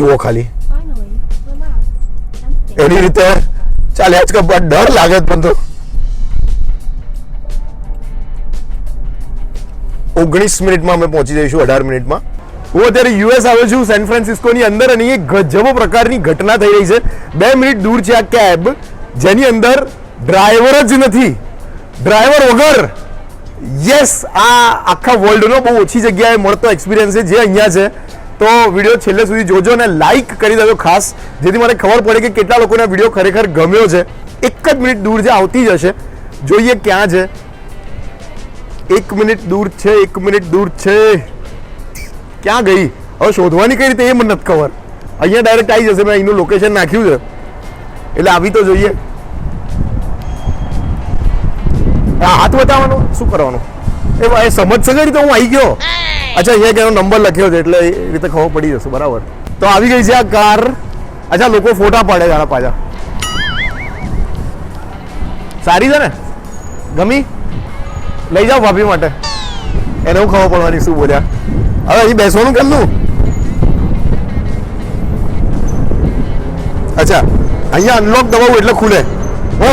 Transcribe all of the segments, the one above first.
જુઓ ખાલી. Finally, relax. and stay. એની રીતે ચાલ્યા જ કર ડર લાગે છે પણ તો. ઓગણીસ મિનિટમાં અમે પહોંચી જઈશું અઢાર મિનિટમાં. હું અત્યારે યુએસ આવ્યો છું સેન ફ્રાન્સિસ્કોની અંદર અને એ ગજબો પ્રકારની ઘટના થઈ રહી છે. બે મિનિટ દૂર છે આ કેબ જેની અંદર ડ્રાઈવર જ નથી. ડ્રાઈવર વગર યસ આ આખા વર્લ્ડનો બહુ ઓછી જગ્યાએ મળતો એક્સપિરિયન્સ છે જે અહીંયા છે. તો વીડિયો છેલ્લે સુધી જોજો અને લાઈક કરી દેજો ખાસ, જેથી મને ખબર પડે કે કેટલા લોકોને વીડિયો ખરેખર ગમ્યો છે. એક જ મિનિટ દૂર છે આવતી જ હશે જોઈએ ક્યાં છે. એક મિનિટ દૂર છે, એક મિનિટ દૂર છે. ક્યાં ગઈ? હવે શોધવાની કઈ રીતે એ મને નથી ખબર. અહીંયા ડાયરેક્ટ આવી જશે, મેં અહીંનું લોકેશન નાખ્યું છે. એટલે આવી તો જોઈએ. હાથ બતાવવાનો? શું કરવાનું? એ સમજશે કઈ રીતે હું આવી ગયો. અચ્છા, અહીંયા એનો નંબર લખ્યો છે એટલે એ રીતે ખબર પડી જશે, બરાબર. તો આવી ગઈ છે આ કાર. અચ્છા, લોકો ફોટા પાડે જાણે પાછા. સારી છે ને? ગમી? લઈ જાઓ ભાભી માટે. એને હું ખબર પડવાની શું બોલ્યા. હવે અહીં બેસવાનું કેમનું અચ્છા, અહીંયા અનલોક દબાવું એટલે ખુલે. હો.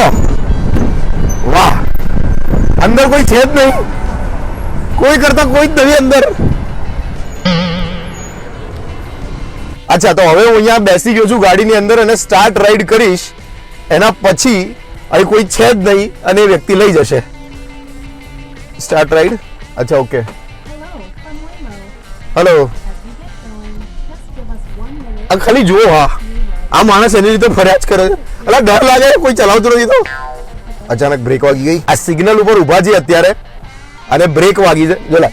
વાહ. અંદર કોઈ છે જ નહીં. કોઈ કરતા કોઈ જ નથી અંદર. અચ્છા, તો હવે હું અહીંયા બેસી ગયો છું ગાડીની અંદર અને સ્ટાર્ટ રાઈડ કરીશ. એના પછી અહીં કોઈ છે જ નહીં અને એ વ્યક્તિ લઈ જશે. સ્ટાર્ટ રાઈડ અચ્છા ઓકે હલો. આ ખાલી જુઓ, હા. આ માણસ એની રીતે ફર્યા જ કરે છે. અલા, ડર લાગે કોઈ ચલાવતું નથી તો? અચાનક બ્રેક વાગી ગઈ. આ સિગ્નલ ઉપર ઊભા છે અત્યારે. અને બ્રેક વાગી છે. જોલા.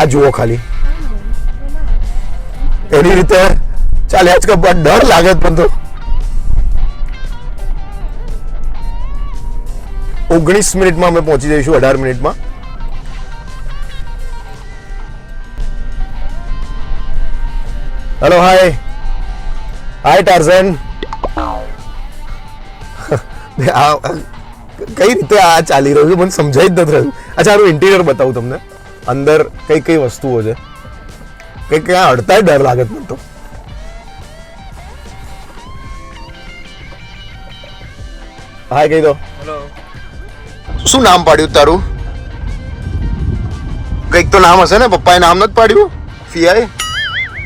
આ જુઓ ખાલી. એની રીતે ચાલ્યા જ કર પણ ડર લાગે છે પણ તો. ઓગણીસ મિનિટમાં અમે પહોંચી જઈશું, અઢાર મિનિટમાં. હેલો હાય હાય ટાર્ઝન આ, કઈ રીતે આ ચાલી રહ્યું છે? મને સમજાઈ જ નથી રહ્યું. અચ્છા, આનું ઇન્ટિરિયર બતાવું તમને. અંદર કઈ કઈ વસ્તુઓ છે? કઈ ક્યાં અડતાય ડર લાગે છે મને તો હાય કહી દો શું નામ પાડ્યું તારું? કંઈક તો નામ હશે ને પપ્પાએ નામ નથી પાડ્યું? ફિયાએ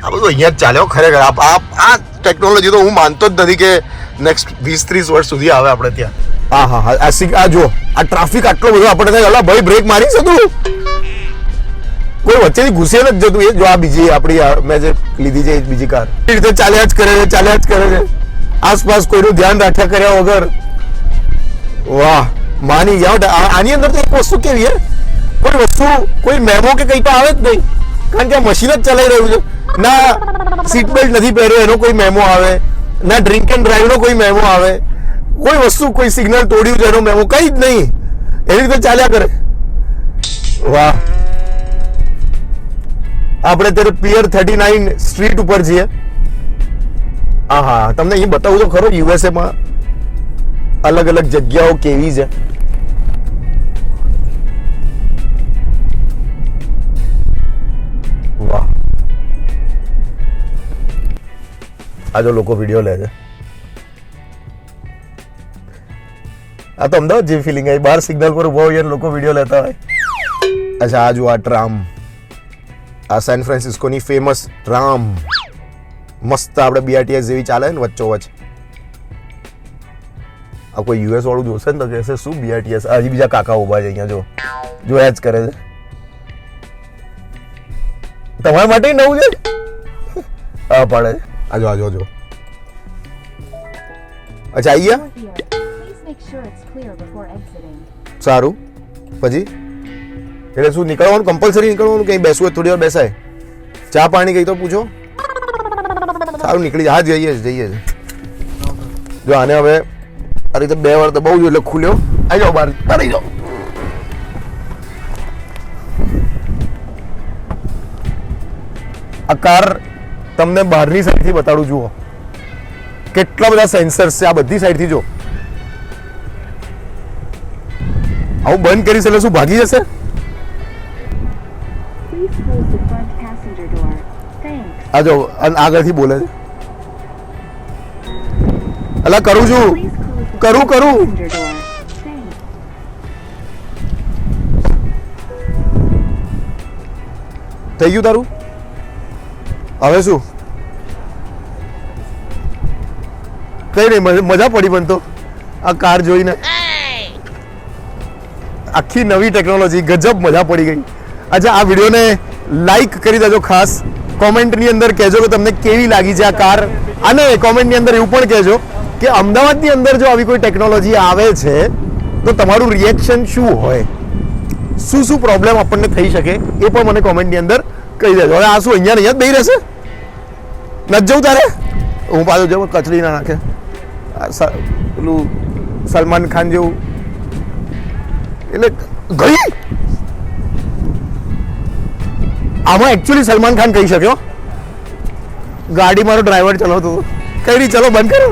આ બધું અહીંયા જ ચાલ્યો ખરેખર. આ આ આ ટેકનોલોજી તો હું માનતો જ નથી કે નેક્સ્ટ વીસ ત્રીસ વર્ષ સુધી આવે આપણે ત્યાં. હા હા હા. આ સિગ- આ જો આ ટ્રાફિક આટલો બધો આપણે થાય અલા ભાઈ બ્રેક મારી છે તું. કોઈ વચ્ચેથી ઘૂસે નથી જતું એ જો આ બીજી આપણી મેં જે લીધી છે એ બીજી કાર. એ રીતે ચાલ્યા જ કરે છે, ચાલ્યા જ કરે છે. આસપાસ કોઈનું ધ્યાન રાખ્યા કર્યા વગર. વાહ, માની જાઓ આની અંદર તો એક વસ્તુ કેવી હે? કોઈ વસ્તુ, કોઈ મેમો કે કંઈ તો આવે જ નહીં. કારણ કે આ મશીન જ ચલાવી રહ્યું છે. ના સીટ બેલ્ટ નથી પહેર્યો, એનો કોઈ મેમો આવે. ના ડ્રિંક એન્ડ ડ્રાઈવ નો કોઈ મેમો આવે. કોઈ વસ્તુ, કોઈ સિગ્નલ તોડ્યું છે, એનો મેમો, કંઈ જ નહીં. એવી રીતે ચાલ્યા કરે. વાહ. આપણે અત્યારે પિયર થર્ટી નાઇન સ્ટ્રીટ ઉપર છીએ. હા હા તમને અહીં બતાવું તો ખરો યુએસએ માં અલગ અલગ જગ્યાઓ કેવી છે? વાહ. આ જો લોકો વીડિયો લે છે. આ તો અમદાવાદ જેવી ફિલિંગ આવી બહાર સિગ્નલ પર ઊભા હોય અને લોકો વીડિયો લેતા હોય. અચ્છા, આ જો આ ટ્રામ આ સેન ફ્રાન્સિસ્કોની ફેમસ ટ્રામ મસ્ત આપણે બીઆરટીએસ જેવી ચાલે ને વચ્ચો વચ્ચ આ કોઈ યુએસ વાળું જોશે ને તો કહેશે શું બીઆરટીએસ હજી બીજા કાકા ઊભા છે અહીંયા જો. જોયા જ કરે છે. તમારા માટે નવું છે? હા પડે. આજો આજો આજો અચ્છા આવી ગયા? Here, please make sure it's clear before exiting. સારું. પછી? એટલે શું નીકળવાનું? કમ્પલસરી નીકળવાનું કંઈ બેસવું થોડી વાર બેસાય? ચા પાણી કઈ તો પૂછો? સારું, નીકળી હા, જઈએ જઈએ જો. આને હવે આ રીતે બે વાર દબાવું છું એટલે ખુલ્યો. આવી જાઓ બહાર આવી જાઓ. આ કાર તમને બહારની સાઈડથી બતાડું, જુઓ. કેટલા બધા સેન્સર્સ છે આ બધી સાઈડથી, જો. આવું બંધ કરીશ એટલે શું, ભાગી જશે? આ જો અન- આગળથી બોલે. છે અલા કરું છું. કરું કરું. થઈ ગયું તારું? હવે શું? કઈ નહીં મજા પડી પણ તો. આ કાર જોઈને. આખી નવી ટેકનોલોજી ગજબ મજા પડી ગઈ. અચ્છા, આ વિડીયોને લાઈક કરી દેજો ખાસ. કોમેન્ટની અંદર કહેજો કે તમને કેવી લાગી છે આ કાર. અને કોમેન્ટની અંદર એવું પણ કહેજો કે અમદાવાદની અંદર જો આવી કોઈ ટેકનોલોજી આવે છે, તો તમારું રિએક્શન શું હોય? શું શું પ્રોબ્લેમ આપણને થઈ શકે? એ પણ મને કોમેન્ટની અંદર કહી દેજો. હવે આ શું, અહીંયા અહીંયા જ બેહી રહેશે? નથી જવું તારે? હું પાછું જવું કચડી ના નાખે. પેલું સલમાન ખાન જેવું. એટલે ગઈ આમાં એકચ્યુઅલી સલમાન ખાન કહી શક્યો ગાડી મારો ડ્રાઈવર ચલાવતો હતો. કઈ નહીં, ચલો બંધ કરો.